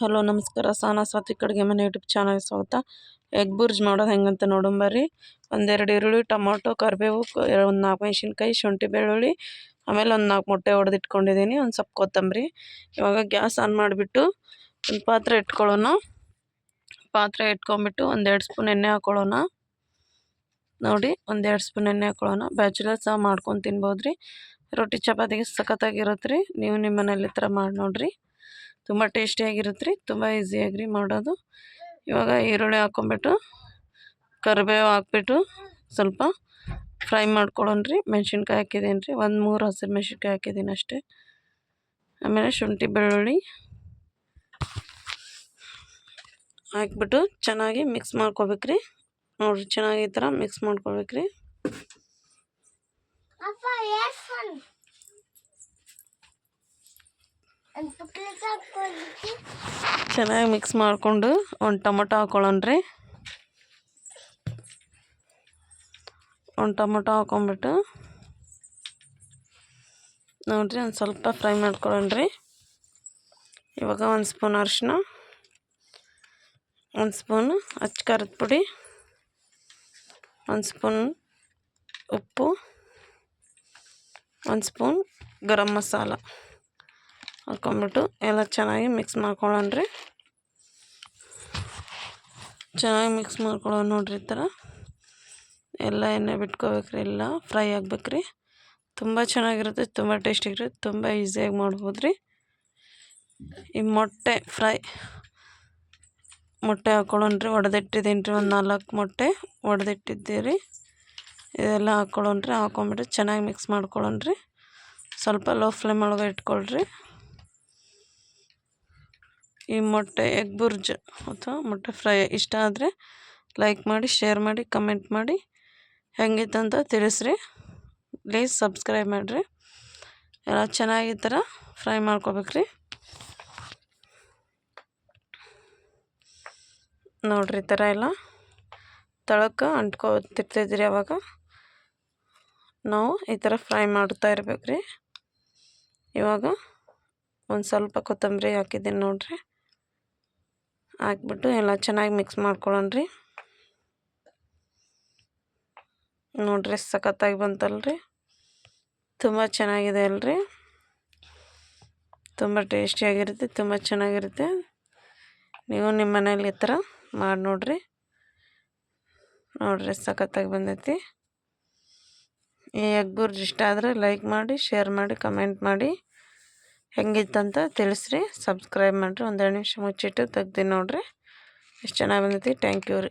Hello, ನಮಸ್ಕಾರ. ಸಾನಾ ಸ್ವಾತಿ ಕಡೆಗೆ ಮನೆ ಯೂಟ್ಯೂಬ್ ಚಾನಲ್ ಸ್ವಾಗತ. ಎಗ್ ಬುರ್ಜ್ ಮಾಡೋದು ಹೆಂಗಂತ ನೋಡೋಣ ಒಂದೆರಡು ಈರುಳ್ಳಿ, ಟೊಮೊಟೊ, ಕರಿಬೇವು ಒಂದು ನಾಲ್ಕು ಮೆಣಸಿನ್ಕಾಯಿ, ಶುಂಠಿ ಬೆಳ್ಳುಳ್ಳಿ, ಆಮೇಲೆ ಒಂದು ನಾಲ್ಕು ಮೊಟ್ಟೆ ಹೊಡೆದಿಟ್ಕೊಂಡಿದ್ದೀನಿ ಒಂದು ಸ್ವಲ್ಪ ಕೊತ್ತಂಬರಿ. ಇವಾಗ ಗ್ಯಾಸ್ ಆನ್ ಮಾಡಿಬಿಟ್ಟು ಒಂದು ಪಾತ್ರೆ ಇಟ್ಕೊಳ್ಳೋಣ. ಪಾತ್ರೆ ಇಟ್ಕೊಂಬಿಟ್ಟು ಒಂದೆರಡು ಸ್ಪೂನ್ ಎಣ್ಣೆ ಹಾಕ್ಕೊಳ್ಳೋಣ ನೋಡಿ ಒಂದೆರಡು ಸ್ಪೂನ್ ಎಣ್ಣೆ ಹಾಕ್ಕೊಳ್ಳೋಣ ಬ್ಯಾಚುಲರ್ ಸಹ ಮಾಡ್ಕೊಂಡು ತಿನ್ಬೋದು ರೀ ರೊಟ್ಟಿ ಚಪಾತಿಗೆ ಸಖತ್ತಾಗಿರುತ್ತೆ ರೀ. ನೀವು ನಿಮ್ಮ ಮನೇಲಿ ಈ ಥರ ಮಾಡಿ ನೋಡಿರಿ. ತುಂಬ ಟೇಸ್ಟಿಯಾಗಿರುತ್ತೆ ರೀ, ತುಂಬ ಈಸಿಯಾಗಿ ರೀ ಮಾಡೋದು. ಇವಾಗ ಈರುಳ್ಳಿ ಹಾಕ್ಕೊಂಬಿಟ್ಟು ಕರಿಬೇವು ಹಾಕ್ಬಿಟ್ಟು ಸ್ವಲ್ಪ ಫ್ರೈ ಮಾಡ್ಕೊಳ್ಳೋಣ ರೀ. ಮೆಣ್ಸಿನ್ಕಾಯಿ ಹಾಕಿದ್ದೀನಿ ರೀ, ಒಂದು ಮೂರು ಹಸಿರು ಮೆಣ್ಸಿನ್ಕಾಯಿ ಹಾಕಿದ್ದೀನಿ ಅಷ್ಟೇ. ಆಮೇಲೆ ಶುಂಠಿ, ಬೆಳ್ಳುಳ್ಳಿ ಹಾಕ್ಬಿಟ್ಟು ಚೆನ್ನಾಗಿ ಮಿಕ್ಸ್ ಮಾಡ್ಕೋಬೇಕ್ರಿ ನೋಡಿರಿ ಚೆನ್ನಾಗಿ ಈ ಥರ ಮಿಕ್ಸ್ ಮಾಡ್ಕೋಬೇಕ್ರಿ ಚೆನ್ನಾಗಿ ಮಿಕ್ಸ್ ಮಾಡಿಕೊಂಡು ಒಂದು ಟೊಮೊಟೊ ಹಾಕ್ಕೊಳ್ಳೋಣ್ರಿ ಒಂದು ಟೊಮೊಟೊ ಹಾಕೊಂಬಿಟ್ಟು ನೋಡಿರಿ ಒಂದು ಸ್ವಲ್ಪ ಫ್ರೈ ಮಾಡ್ಕೊಳ್ಳೋಣ್ರಿ ಇವಾಗ ಒಂದು ಸ್ಪೂನ್ ಅರಿಶಿನ ಒಂದು ಸ್ಪೂನ್ ಅಚ್ಚ ಖಾರದ ಪುಡಿ, ಒಂದು ಸ್ಪೂನ್ ಉಪ್ಪು, ಒಂದು ಸ್ಪೂನ್ ಗರಂ ಮಸಾಲ. ಹಾಕ್ಕೊಂಬಿಟ್ಟು ಎಲ್ಲ ಚೆನ್ನಾಗಿ ಮಿಕ್ಸ್ ಮಾಡ್ಕೊಳ್ಳೋಣ ರೀ ಚೆನ್ನಾಗಿ ಮಿಕ್ಸ್ ಮಾಡ್ಕೊಳ್ಳೋಣ ನೋಡ್ರಿ ಈ ಥರ. ಎಲ್ಲ ಎಣ್ಣೆ ಬಿಟ್ಕೋಬೇಕ್ರಿ, ಎಲ್ಲ ಫ್ರೈ ಆಗ್ಬೇಕ್ರಿ. ತುಂಬ ಚೆನ್ನಾಗಿರುತ್ತೆ, ತುಂಬ ಟೇಸ್ಟಿಗಿರುತ್ತೆ ತುಂಬ ಈಸಿಯಾಗಿ ಮಾಡ್ಬೋದು ರೀ ಈ ಮೊಟ್ಟೆ ಫ್ರೈ ಮೊಟ್ಟೆ ಹಾಕ್ಕೊಳ್ಳೋಣ್ರಿ ಒಡೆದಿಟ್ಟಿದ್ದೀನಿ ರೀ ಒಂದು ನಾಲ್ಕು ಮೊಟ್ಟೆ ಒಡೆದಿಟ್ಟಿದ್ದೀರಿ. ಇದೆಲ್ಲ ಹಾಕ್ಕೊಳ್ಳೋಣ್ರಿ ಹಾಕ್ಕೊಂಬಿಟ್ಟು ಚೆನ್ನಾಗಿ ಮಿಕ್ಸ್ ಮಾಡ್ಕೊಳ್ಳೋಣ್ರಿ. ಸ್ವಲ್ಪ ಲೋ ಫ್ಲೇಮ್ ಒಳಗೆ ಇಟ್ಕೊಳ್ರಿ. ಈ ಮೊಟ್ಟೆ ಎಗ್ ಬುರ್ಜ್ ಅಥವಾ ಮೊಟ್ಟೆ ಫ್ರೈ ಇಷ್ಟ ಆದರೆ ಲೈಕ್ ಮಾಡಿ ಶೇರ್ ಮಾಡಿ ಕಮೆಂಟ್ ಮಾಡಿ. ಹೆಂಗಿತ್ತಂತ ತಿಳಿಸ್ರಿ. ಪ್ಲೀಸ್ ಸಬ್ಸ್ಕ್ರೈಬ್ ಮಾಡಿರಿ. ಎಲ್ಲ ಚೆನ್ನಾಗಿ ಥರ ಫ್ರೈ ಮಾಡ್ಕೋಬೇಕ್ರಿ. ನೋಡ್ರಿ ಈ ಥರ ಎಲ್ಲ ತಳಕ್ಕೆ ಅಂಟ್ಕೋತಿರ್ತಿದ್ರಿ ಅವಾಗ. ನಾವು ಈ ಥರ ಫ್ರೈ ಮಾಡ್ತಾ ಇರ್ಬೇಕ್ರಿ. ಇವಾಗ ಒಂದು ಸ್ವಲ್ಪ ಕೊತ್ತಂಬರಿ ಹಾಕಿದ್ದೀನಿ ನೋಡಿರಿ. ಹಾಕ್ಬಿಟ್ಟು ಎಲ್ಲ ಚೆನ್ನಾಗಿ ಮಿಕ್ಸ್ ಮಾಡ್ಕೊಳ್ಳೋಣ್ರಿ. ನೋಡ್ರಿ ಸಖತ್ತಾಗಿ ಬಂತಲ್ರಿ. ತುಂಬ ಚೆನ್ನಾಗಿದೆ ಅಲ್ರಿ. ತುಂಬ ಟೇಸ್ಟಿಯಾಗಿರುತ್ತೆ ತುಂಬ ಚೆನ್ನಾಗಿರುತ್ತೆ. ನೀವು ನಿಮ್ಮ ಮನೇಲಿ ಈ ಥರ ಮಾಡಿ ನೋಡ್ರಿ. ನೋಡ್ರಿ ಸಖತ್ತಾಗಿ ಬಂದೈತಿ. ಈ ಎಗ್ ಇಷ್ಟ ಆದರೆ ಲೈಕ್ ಮಾಡಿ ಶೇರ್ ಮಾಡಿ ಕಮೆಂಟ್ ಮಾಡಿ. ಹೆಂಗಿತ್ತಂತ ತಿಳಿಸ್ರಿ. ಸಬ್ಸ್ಕ್ರೈಬ್ ಮಾಡಿರಿ. ಒಂದೆರಡು ನಿಮಿಷ ಮುಚ್ಚಿಟ್ಟು ತೆಗ್ದು ನೋಡಿರಿ. ಎಷ್ಟು ಚೆನ್ನಾಗಿ ಬಂದೈತಿ. ಥ್ಯಾಂಕ್ ಯು ರೀ.